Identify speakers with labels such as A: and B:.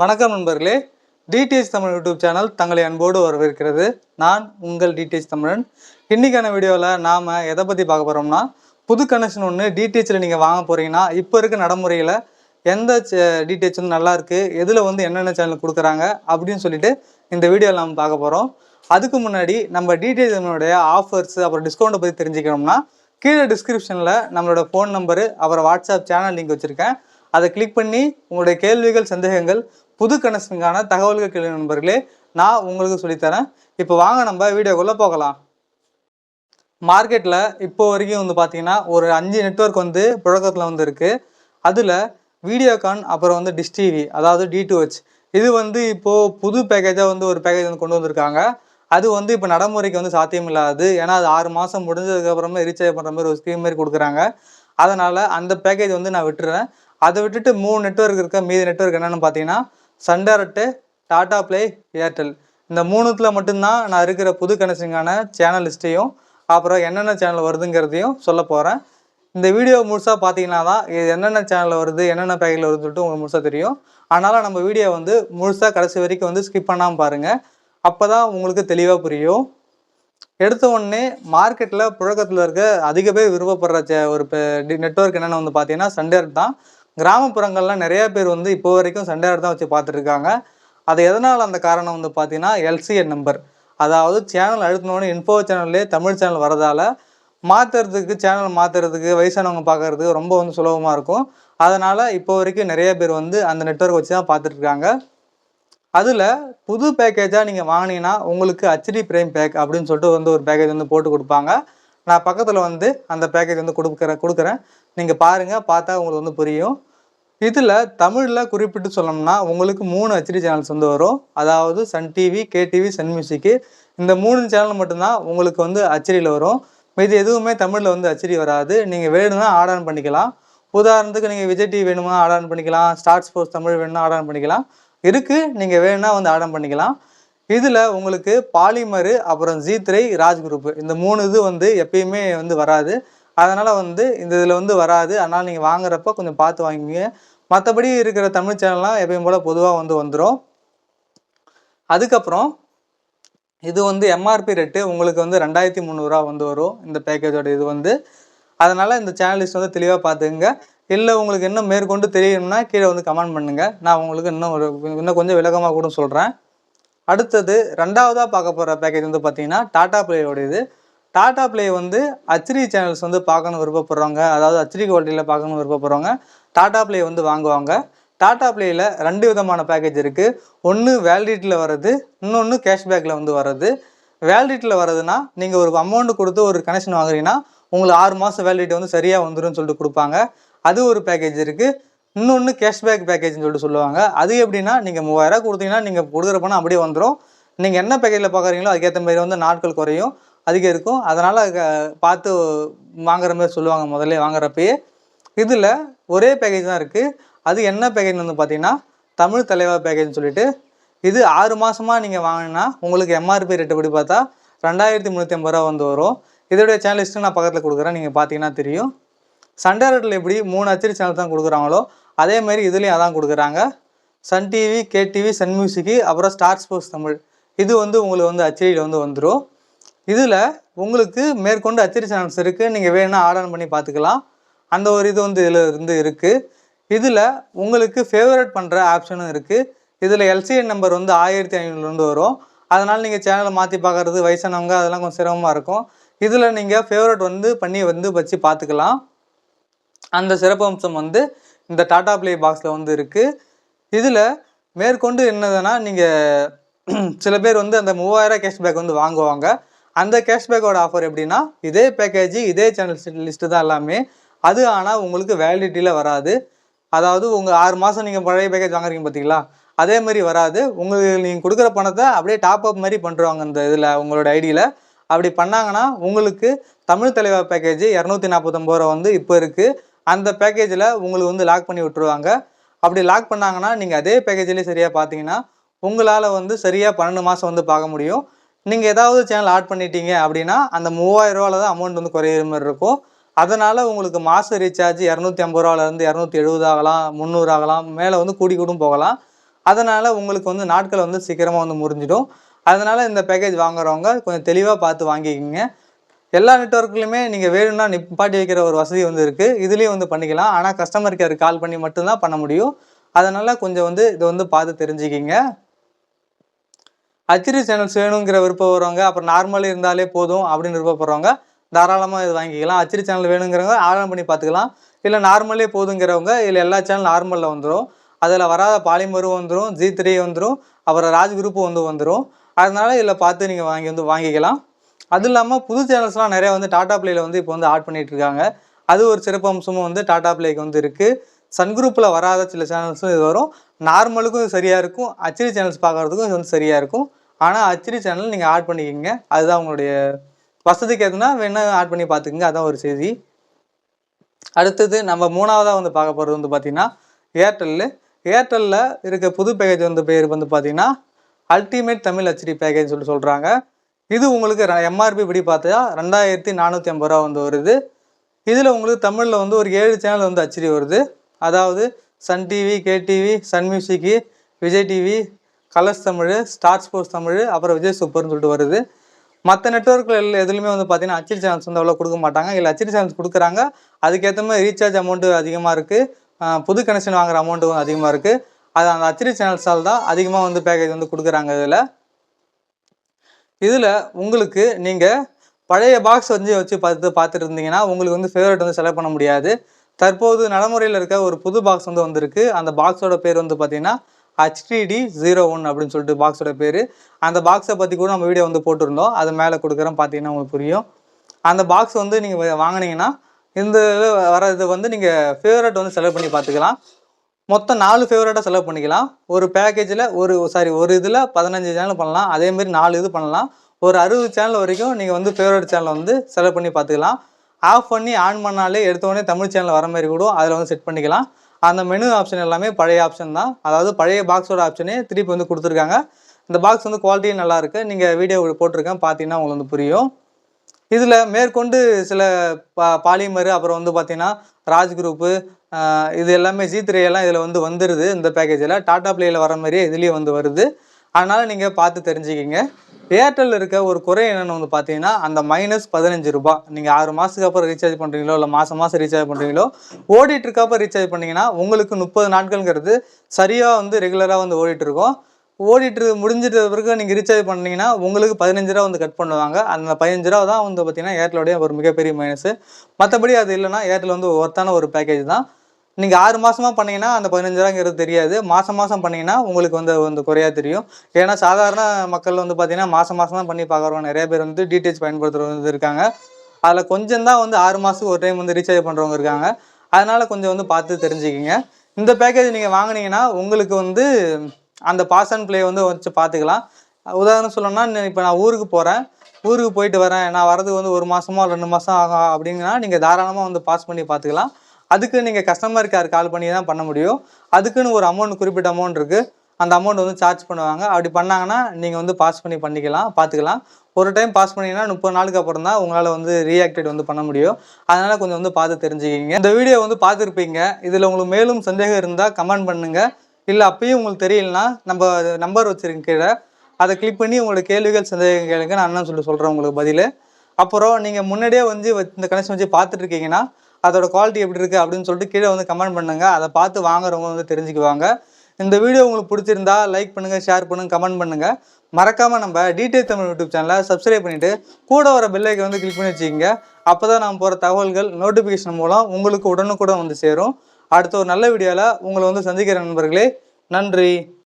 A: வணக்கம் நண்பர்களே. DTH Tamil YouTube channel தங்களை அன்போடு வரவேற்கிறது. நான் உங்கள் டிடிஎச் தமிழன். இன்றைக்கான வீடியோவில் நாம் எதை பற்றி பார்க்க போகிறோம்னா புது கனெக்ஷன் ஒன்று டிடிஹெச்சில் நீங்கள் வாங்க போகிறீங்கன்னா இப்போ இருக்க நடைமுறையில் எந்த டிடிஹெச் வந்து நல்லாயிருக்கு எதில் வந்து என்னென்ன சேனல் கொடுக்குறாங்க அப்படின்னு சொல்லிட்டு இந்த வீடியோவில் நம்ம பார்க்க போகிறோம் அதுக்கு முன்னாடி நம்ம டிடிஹெச்னுடைய ஆஃபர்ஸ் அப்புறம் டிஸ்கவுண்ட்டை பற்றி தெரிஞ்சுக்கணும்னா கீழே டிஸ்கிரிப்ஷனில் நம்மளோட ஃபோன் நம்பரு அப்புறம் வாட்ஸ்அப் சேனல் லிங்க் வச்சுருக்கேன். அதை கிளிக் பண்ணி உங்களுடைய கேள்விகள் சந்தேகங்கள் புது கனெக்ஷனுக்கான தகவல்கள் கேள்வி நண்பர்களே. நான் உங்களுக்கு சொல்லித்தரேன். இப்போ வாங்க நம்ம வீடியோக்குள்ளே போகலாம். மார்க்கெட்டில் இப்போ வரைக்கும் வந்து பார்த்தீங்கன்னா ஒரு அஞ்சு நெட்வொர்க் வந்து புழக்கத்தில் வந்து இருக்குது அதில் வீடியோகான் அப்புறம் வந்து டிஷ் டிவி அதாவது டிடிஹெச் இது வந்து இப்போது புது பேக்கேஜாக வந்து ஒரு பேக்கேஜ் வந்து கொண்டு வந்திருக்காங்க. அது வந்து இப்போ நடைமுறைக்கு வந்து சாத்தியம் இல்லாது ஏன்னா அது ஆறு மாதம் முடிஞ்சதுக்கப்புறமா ரீசார்ஜ் பண்ணுற மாதிரி ஒரு ஸ்கீம் மாதிரி கொடுக்குறாங்க. அதனால் அந்த பேக்கேஜ் வந்து நான் விட்டுறேன். அதை விட்டுட்டு மூணு நெட்வொர்க் இருக்க. மீதி நெட்வொர்க் என்னென்னு பார்த்தீங்கன்னா சண்டரட்டு டாடா ப்ளே ஏர்டெல். இந்த மூணுத்தில் மட்டும்தான் நான் இருக்கிற புது கனெக்ஷனுக்கான சேனல் லிஸ்ட்டையும் அப்புறம் என்னென்ன சேனல் வருதுங்கிறதையும் சொல்ல போகிறேன் இந்த வீடியோ முழுசாக பார்த்தீங்கன்னா தான் இது என்னென்ன சேனலில் வருது என்னென்ன பேக்கில் வருதுன்னு சொல்லிட்டு உங்களுக்கு முழுசாக தெரியும். அதனால் நம்ம வீடியோ வந்து முழுசாக கடைசி வரைக்கும் வந்து ஸ்கிப் பண்ணாமல் பாருங்கள் அப்போ தான் உங்களுக்கு தெளிவாக புரியும். எடுத்த உடனே மார்க்கெட்டில் புழக்கத்தில் இருக்க அதிக பேர் விருப்பப்படுற சே- ஒரு நெட்வொர்க் என்னென்னு வந்து பார்த்தீங்கன்னா சண்டேர் தான். கிராமப்புறங்கள்லாம் நிறைய பேர் வந்து இப்போ வரைக்கும் சண்டேர் தான் வச்சு பார்த்துட்ருக்காங்க அது எதனால் அந்த காரணம் வந்து பார்த்தீங்கன்னா எல்சிஎன் நம்பர். அதாவது சேனல் அழுத்தினோடனே இன்ஃபோ சேனல்லே தமிழ் சேனல் வரதால மாற்றுறதுக்கு சேனல் மாற்றுறதுக்கு வயசானவங்க பார்க்கறதுக்கு ரொம்ப வந்து சுலபமாக இருக்கும். அதனால் இப்போ வரைக்கும் நிறைய பேர் வந்து அந்த நெட்வொர்க் வச்சு தான் பார்த்துட்ருக்காங்க அதில் புது பேக்கேஜாக நீங்கள் வாங்கினீங்கன்னா உங்களுக்கு ஹச்டி பிரைம் பேக் அப்படின்னு சொல்லிட்டு வந்து ஒரு பேக்கேஜ் வந்து போட்டு கொடுப்பாங்க. நான் பக்கத்தில் வந்து அந்த பேக்கேஜ் வந்து கொடுக்குறேன் கொடுக்குறேன். நீங்கள் பாருங்கள் பார்த்தா உங்களுக்கு வந்து புரியும். இதில் தமிழில் குறிப்பிட்டு சொல்லணும்னா உங்களுக்கு மூணு ஹெச்டி சேனல்ஸ் வந்து வரும். அதாவது சன் டிவி கேடிவி சன் மியூசிக்கு இந்த மூணு சேனல் மட்டும்தான் உங்களுக்கு வந்து அச்சடியில் வரும். இது எதுவுமே தமிழில் வந்து அச்சடி வராது. நீங்கள் வேணும்னா ஆட் ஆன் பண்ணிக்கலாம். உதாரணத்துக்கு நீங்கள் விஜய் டிவி வேணுமா ஆட் ஆன் பண்ணிக்கலாம். ஸ்டார் ஸ்போர்ட்ஸ் தமிழ் வேணும்னா ஆட் ஆன் பண்ணிக்கலாம். இருக்குது நீங்கள் வேணும்னா வந்து ஆட் ஆன் பண்ணிக்கலாம். இதில் உங்களுக்கு பாலிமரு அப்புறம் ஜீத்ரை ராஜ் குரூப் இந்த மூணு இது வந்து எப்பயுமே வந்து வராது. அதனால் வந்து இந்த இதில் வந்து வராது. அதனால் நீங்கள் வாங்குறப்ப கொஞ்சம் பார்த்து வாங்கிங்க மற்றபடி இருக்கிற தமிழ் சேனல்லாம் எப்பயும் போல் பொதுவாக வந்து வந்துடும் அதுக்கப்புறம் இது வந்து எம்ஆர்பி ரேட்டு உங்களுக்கு வந்து ரெண்டாயிரத்தி முந்நூறுரூவா வந்து வரும். இந்த பேக்கேஜோட இது வந்து. அதனால் இந்த சேனலிஸ்ட் வந்து தெளிவாக பார்த்துக்குங்க. இல்லை உங்களுக்கு இன்னும் மேற்கொண்டு தெரியணும்னா கீழே வந்து கமெண்ட் பண்ணுங்கள் நான் உங்களுக்கு இன்னும் ஒரு இன்னும் கொஞ்சம் விளக்கமாக கூட சொல்கிறேன் அடுத்தது ரெண்டாவதாக பார்க்க போகிற பேக்கேஜ் வந்து பார்த்தீங்கன்னா டாடா பிளேயோட இது. டாடா பிளே வந்து அச்சரி சேனல்ஸ் வந்து பார்க்கணும் விருப்பப்படுறவங்க அதாவது அச்சரி குவாலிட்டியில் பார்க்கணும் விருப்பப்படுறவங்க டாடா பிளே வந்து வாங்குவாங்க. டாடா பிளேயில் ரெண்டு விதமான பேக்கேஜ் இருக்குது ஒன்று வேலிடிட்டியில் வர்றது இன்னொன்று கேஷ்பேக்கில் வந்து வர்றது. வேலிடிட்டியில் வர்றதுன்னா நீங்கள் ஒரு அமௌண்ட் கொடுத்து ஒரு கனெக்ஷன் வாங்குறீங்கன்னா உங்களுக்கு ஆறு மாதம் வேலிடிட்டி வந்து சரியாக வந்துடும் சொல்லிட்டு கொடுப்பாங்க. அது ஒரு பேக்கேஜ் இருக்குது இன்னொன்று கேஷ்பேக் பேக்கேஜ்னு சொல்லிட்டு சொல்லுவாங்க. அது எப்படின்னா நீங்கள் மூவாயிரம் கொடுத்தீங்கன்னா நீங்கள் கொடுக்குற பணம் அப்படியே வந்துடும் நீங்கள் என்ன பேக்கேஜில் பார்க்குறீங்களோ அதுக்கேற்ற மாதிரி வந்து நாட்கள் குறையும். அதிகம் இருக்கும் அதனால் பார்த்து வாங்குற மாதிரி சொல்லுவாங்க முதல்ல வாங்குறப்பயே. இதில் ஒரே பேக்கேஜ் தான் இருக்குது அது என்ன பேக்கேஜ் வந்து பார்த்தீங்கன்னா தமிழ் தலைவா பேக்கேஜ்னு சொல்லிட்டு இது ஆறு மாதமாக நீங்கள் வாங்கினா உங்களுக்கு எம்ஆர்பி ரேட்டு படி பார்த்தா ரெண்டாயிரத்தி முந்நூற்றி ஐம்பது ரூபா வந்து வரும். இதோடைய சேனல் லிஸ்ட்டு நான் பக்கத்தில் கொடுக்குறேன். நீங்கள் பார்த்தீங்கன்னா தெரியும். சண்டே ரேட்டில் எப்படி மூணு அச்சடி சேனல் தான் கொடுக்குறாங்களோ அதே மாதிரி இதுலேயும் அதான் கொடுக்குறாங்க. Sun TV KTV Sun Music அப்புறம் ஸ்டார் ஸ்போர்ட்ஸ் தமிழ். இது வந்து உங்களுக்கு வந்து அச்சடியில் வந்து வந்துடும் இதில் உங்களுக்கு மேற்கொண்டு அச்சரி சேனல்ஸ் இருக்குது நீங்கள் வேணும்னா ஆர்டர் பண்ணி பார்த்துக்கலாம். அந்த ஒரு இது வந்து இதில் இருந்து இருக்குது இதில் உங்களுக்கு ஃபேவரட் பண்ணுற ஆப்ஷனும் இருக்குது இதில் எல்சிஎன் நம்பர் வந்து ஆயிரத்தி ஐநூறுலேருந்து வரும். அதனால் நீங்கள் சேனலை மாற்றி பார்க்குறது வயசானவங்க அதெல்லாம் கொஞ்சம் சிரமமாக இருக்கும். இதில் நீங்கள் ஃபேவரட் வந்து பண்ணி வந்து வச்சு பார்த்துக்கலாம். அந்த சிறப்பம்சம் வந்து இந்த டாடா ப்ளே பாக்ஸில் வந்து இருக்குது இதில் மேற்கொண்டு என்னதுன்னா நீங்கள் சில பேர் வந்து அந்த மூவாயிரம் கேஷ்பேக் வந்து வாங்குவாங்க. அந்த கேஷ்பேக்கோட ஆஃபர் எப்படின்னா இதே பேக்கேஜ் இதே சேனல் லிஸ்ட்டு தான் எல்லாமே. அது ஆனால் உங்களுக்கு வேலிடிட்டியில் வராது. அதாவது உங்கள் ஆறு மாதம் நீங்கள் பழைய பேக்கேஜ் வாங்குறீங்க பார்த்தீங்களா அதே மாதிரி வராது. உங்களுக்கு நீங்கள் கொடுக்குற பணத்தை அப்படியே டாப் அப் மாதிரி பண்ணுறாங்க இந்த இதில் உங்களோட ஐடியில் அப்படி பண்ணாங்கன்னா உங்களுக்கு தமிழ் தலைவா பேக்கேஜ் இரநூத்தி நாற்பத்தொம்பது ரூபா வந்து இப்போ இருக்குது அந்த பேக்கேஜில் உங்களுக்கு வந்து லாக் பண்ணி விட்டுருவாங்க. அப்படி லாக் பண்ணாங்கன்னா நீங்கள் அதே பேக்கேஜ்லேயே சரியாக பார்த்தீங்கன்னா உங்களால் வந்து சரியாக பன்னெண்டு மாதம் வந்து பார்க்க முடியும். நீங்கள் ஏதாவது சேனல் ஆட் பண்ணிட்டீங்க அப்படின்னா அந்த மூவாயிரம் ரூபாவில் தான் அமௌண்ட் வந்து குறையிற மாதிரி இருக்கும். அதனால் உங்களுக்கு மாத ரீசார்ஜ் இரநூத்தி ஐம்பது ரூபாலேருந்து இரநூத்தி எழுபது ஆகலாம் முந்நூறு ஆகலாம் மேலே வந்து கூடி கூடும் போகலாம். அதனால் உங்களுக்கு வந்து நாட்கள் வந்து சீக்கிரமாக வந்து முறிஞ்சிடும் அதனால் இந்த பேக்கேஜ் வாங்குறவங்க கொஞ்சம் தெளிவாக பார்த்து வாங்கிக்கிங்க. எல்லா நெட்ஒர்க்லையுமே நீங்கள் வேணும்னா நிப்பாட்டி வைக்கிற ஒரு வசதி வந்து இருக்குது இதுலேயும் வந்து பண்ணிக்கலாம். ஆனால் கஸ்டமர் கேர் கால் பண்ணி மட்டும்தான் பண்ண முடியும். அதனால் கொஞ்சம் வந்து இதை வந்து பார்த்து தெரிஞ்சுக்கிங்க. ஹச்டி சேனல்ஸ் வேணுங்கிற விருப்பம் வரவங்க அப்புறம் நார்மல் இருந்தாலே போதும் அப்படின்னு விருப்பப்படுறவங்க தாராளமாக இது வாங்கிக்கலாம். ஹச்டி சேனல் வேணுங்கிறவங்க ஆழம் பண்ணி பார்த்துக்கலாம். இல்லை நார்மலே போதுங்கிறவங்க இல்லை எல்லா சேனல் நார்மலில் வந்துடும் அதில் வராத பாலிமரும் வந்துடும் ஜி த்ரீ வந்துடும் அப்புறம் ராஜ் குரூப்பும் வந்து வந்துடும் அதனால இதில் பார்த்து நீங்கள் வாங்கி வந்து வாங்கிக்கலாம். அது இல்லாமல் புது சேனல்ஸ்லாம் நிறையா வந்து டாடா பிளேயில் வந்து இப்போ வந்து ஆட் பண்ணிகிட்டு இருக்காங்க. அது ஒரு சிறப்பு அம்சமும் வந்து டாடா பிளேக்கு வந்து இருக்குது சன் குரூப்பில் வராத சில சேனல்ஸும் இது வரும். நார்மலுக்கும் சரியாக இருக்கும். அச்சடி சேனல்ஸ் பார்க்குறதுக்கும் இது வந்து சரியாக இருக்கும். ஆனால் அச்சடி சேனல் நீங்கள் ஆட் பண்ணிக்கிங்க. அதுதான் உங்களுடைய வசதிக்கு எதுனா வேணால் ஆட் பண்ணி பார்த்துக்குங்க. அதான் ஒரு செய்தி. அடுத்தது நம்ம மூணாவதாக வந்து பார்க்க போகிறது வந்து பார்த்திங்கன்னா ஏர்டெல்லு ஏர்டெல்லில் இருக்க புது பேக்கேஜ் வந்து பேர் வந்து பார்த்திங்கன்னா அல்டிமேட் தமிழ் அச்சடி பேக்கேஜ் சொல்லி சொல்கிறாங்க இது உங்களுக்கு எம்ஆர்பி படி பார்த்தா ரெண்டாயிரத்தி நானூற்றி ஐம்பது ரூபா வந்து வருது. இதில் உங்களுக்கு தமிழில் வந்து ஒரு ஏழு சேனல் வந்து அச்சடி வருது. அதாவது Sun TV KTV Sun Music Vijay TV Colors Tamil Star Sports Tamil அப்புறம் விஜய் சூப்பர்னு சொல்லிட்டு வருது. மற்ற நெட்ஒர்க்கில் எதுலையுமே வந்து பார்த்தீங்கன்னா அச்சடி சேனல்ஸ் வந்து அவ்வளோ கொடுக்க மாட்டாங்க. இல்லை அச்சடி சேனல்ஸ் கொடுக்குறாங்க. அதுக்கேற்ற மாதிரி ரீசார்ஜ் அமௌண்ட்டு அதிகமாக இருக்குது புது கனெக்ஷன் வாங்குற அமௌண்ட்டும் அதிகமாக இருக்குது அது அந்த அச்சடி சேனல்ஸால் தான் அதிகமாக வந்து பேக்கேஜ் வந்து கொடுக்குறாங்க இதில். இதில் உங்களுக்கு நீங்கள் பழைய பாக்ஸ் வந்து வச்சு பார்த்து பார்த்துட்டு இருந்தீங்கன்னா உங்களுக்கு வந்து ஃபேவரட் வந்து செலக்ட் பண்ண முடியாது. தற்போது நடைமுறையில் இருக்க ஒரு புது பாக்ஸ் வந்து வந்திருக்கு. அந்த பாக்ஸோட பேர் வந்து பார்த்தீங்கன்னா ஹச்டிடி ஜீரோ ஒன் அப்படின்னு சொல்லிட்டு பாக்ஸோட பேர். அந்த பாக்ஸை பற்றி கூட நம்ம வீடியோ வந்து போட்டிருந்தோம். அது மேலே கொடுக்குறோம் பார்த்தீங்கன்னா உங்களுக்கு புரியும். அந்த பாக்ஸ் வந்து நீங்கள் வாங்கினீங்கன்னா இந்த வர இது வந்து நீங்கள் ஃபேவரட் வந்து செலக்ட் பண்ணி பார்த்துக்கலாம் மொத்தம் நாலு ஃபேவரட்டாக செலவு பண்ணிக்கலாம். ஒரு பேக்கேஜில் ஒரு சாரி ஒரு இதில் பதினஞ்சு சேனல் பண்ணலாம். அதேமாரி நாலு இது பண்ணலாம். ஒரு அறுபது சேனல் வரைக்கும் நீங்கள் வந்து ஃபேவரட் சேனலை வந்து செலக்ட் பண்ணி பார்த்துக்கலாம் ஆஃப் பண்ணி ஆன் பண்ணாலே எடுத்தோடனே தமிழ் சேனல் வர மாதிரி கூட அதில் வந்து செட் பண்ணிக்கலாம். அந்த மெனு ஆப்ஷன் எல்லாமே பழைய ஆப்ஷன் தான். அதாவது பழைய பாக்ஸோட ஆப்ஷனே திருப்பி வந்து கொடுத்துருக்காங்க. இந்த பாக்ஸ் வந்து குவாலிட்டியும் நல்லாயிருக்கு நீங்கள் வீடியோ போட்டிருக்கேன் பார்த்தீங்கன்னா உங்களுக்கு வந்து புரியும். இதில் மேற்கொண்டு சில பா பாலிமர் அப்புறம் வந்து பார்த்தீங்கன்னா ராஜ் குரூப்பு இது எல்லாமே ஜி த்ரீ எல்லாம் இதில் வந்து வந்துடுது இந்த பேக்கேஜில் டாட்டா பிளேயில் வர மாதிரியே இதுலேயும் வந்து வருது. அதனால் நீங்கள் பார்த்து தெரிஞ்சுக்கிங்க. ஏர்டெல் இருக்க ஒரு குறை என்னென்னு வந்து பார்த்தீங்கன்னா அந்த மைனஸ் பதினஞ்சு ரூபாய் நீங்கள் ஆறு மாதத்துக்கு அப்புறம் ரீசார்ஜ் பண்ணுறீங்களோ இல்லை மாதம் மாதம் ரீசார்ஜ் பண்ணுறீங்களோ ஓடிட்டு இருக்கப்போ ரீசார்ஜ் பண்ணிங்கன்னா உங்களுக்கு முப்பது நாட்கள்ங்கிறது சரியாக வந்து ரெகுலராக வந்து ஓடிட்டுருக்கோம் ஓடிட்டு முடிஞ்சிட்ட பிறகு நீங்கள் ரீசார்ஜ் பண்ணிங்கன்னா உங்களுக்கு பதினஞ்சு ரூபா வந்து கட் பண்ணுவாங்க. அந்த பதினஞ்சு ரூபா தான் வந்து பார்த்தீங்கன்னா ஏர்டெலோடைய ஒரு மிகப்பெரிய மைனஸு மற்றபடி அது இல்லைன்னா ஏர்டெல் வந்து ஒர்த்தான ஒரு பேக்கேஜ் தான். நீங்கள் ஆறு மாதமாக பண்ணீங்கன்னா அந்த பதினஞ்சு ரூபாங்கிறது தெரியாது. மாதம் மாதம் பண்ணீங்கன்னா உங்களுக்கு வந்து வந்து குறையாக தெரியும். ஏன்னா சாதாரண மக்கள் வந்து பார்த்தீங்கன்னா மாதம் மாதம் தான் பண்ணி பார்க்குறவங்க. நிறைய பேர் வந்து டிடிஹெச் பயன்படுத்துகிறவங்க வந்து இருக்காங்க. அதில் கொஞ்சம் தான் வந்து ஆறு மாதத்துக்கு ஒரு டைம் வந்து ரீசார்ஜ் பண்ணுறவங்க இருக்காங்க. அதனால் கொஞ்சம் வந்து பார்த்து தெரிஞ்சுக்கிங்க. இந்த பேக்கேஜ் நீங்கள் வாங்கினீங்கன்னா உங்களுக்கு வந்து அந்த பாஸ் அண்ட் ப்ளே வந்து வச்சு பார்த்துக்கலாம். உதாரணம் சொல்லணும்னா இப்போ நான் ஊருக்கு போகிறேன் ஊருக்கு போயிட்டு வரேன். நான் வரதுக்கு வந்து ஒரு மாதமோ ரெண்டு மாதம் ஆகும் அப்படிங்கன்னா நீங்கள் தாராளமாக வந்து பாஸ் பண்ணி பார்த்துக்கலாம். அதுக்கு நீங்கள் கஸ்டமர் கேர் கால் பண்ணி தான் பண்ண முடியும். அதுக்குன்னு ஒரு அமௌண்ட் குறிப்பிட்ட அமௌண்ட் இருக்குது அந்த அமௌண்ட் வந்து சார்ஜ் பண்ணுவாங்க. அப்படி பண்ணாங்கன்னா நீங்கள் வந்து பாஸ் பண்ணி பண்ணிக்கலாம் பார்த்துக்கலாம் ஒரு டைம் பாஸ் பண்ணிங்கன்னா முப்பது நாளுக்கு அப்புறம் தான் உங்களால் வந்து ரீஆக்டிவேட் வந்து பண்ண முடியும். அதனால் கொஞ்சம் வந்து பார்த்து தெரிஞ்சுக்கிங்க. இந்த வீடியோ வந்து பார்த்துருப்பீங்க. இதில் உங்களுக்கு மேலும் சந்தேகம் இருந்தால் கமெண்ட் பண்ணுங்கள் இல்லை அப்பயும் உங்களுக்கு தெரியலனா நம்ம நம்பர் வச்சுருக்க கீழே. அதை கிளிக் பண்ணி உங்களோட கேள்விகள் சந்தேகம் கேளுங்க. நான் என்ன சொல்லி சொல்கிறேன் உங்களுக்கு பதில். அப்புறம் நீங்கள் முன்னாடியே வந்து இந்த கனெக்ஷன் வச்சு பார்த்துட்ருக்கீங்கன்னா அதோட குவாலிட்டி எப்படி இருக்குது அப்படின்னு சொல்லிட்டு கீழே வந்து கமெண்ட் பண்ணுங்கள் அதை பார்த்து வாங்குறவங்க வந்து தெரிஞ்சுக்குவாங்க. இந்த வீடியோ உங்களுக்கு பிடிச்சிருந்தா லைக் பண்ணுங்கள் ஷேர் பண்ணுங்கள் கமெண்ட் பண்ணுங்கள் மறக்காமல் நம்ம டீடைல் தமிழ் யூடியூப் சேனலை சப்ஸ்கிரைப் பண்ணிவிட்டு கூட வர பில்லைக்கு வந்து கிளிக் பண்ணி வச்சுக்கோங்க. அப்போ தான் நம்ம போகிற தகவல்கள் நோட்டிஃபிகேஷன் மூலம் உங்களுக்கு உடனுக்குடன் வந்து சேரும். அடுத்த ஒரு நல்ல வீடியோவில் உங்களை வந்து சந்திக்கிற நண்பர்களே நன்றி.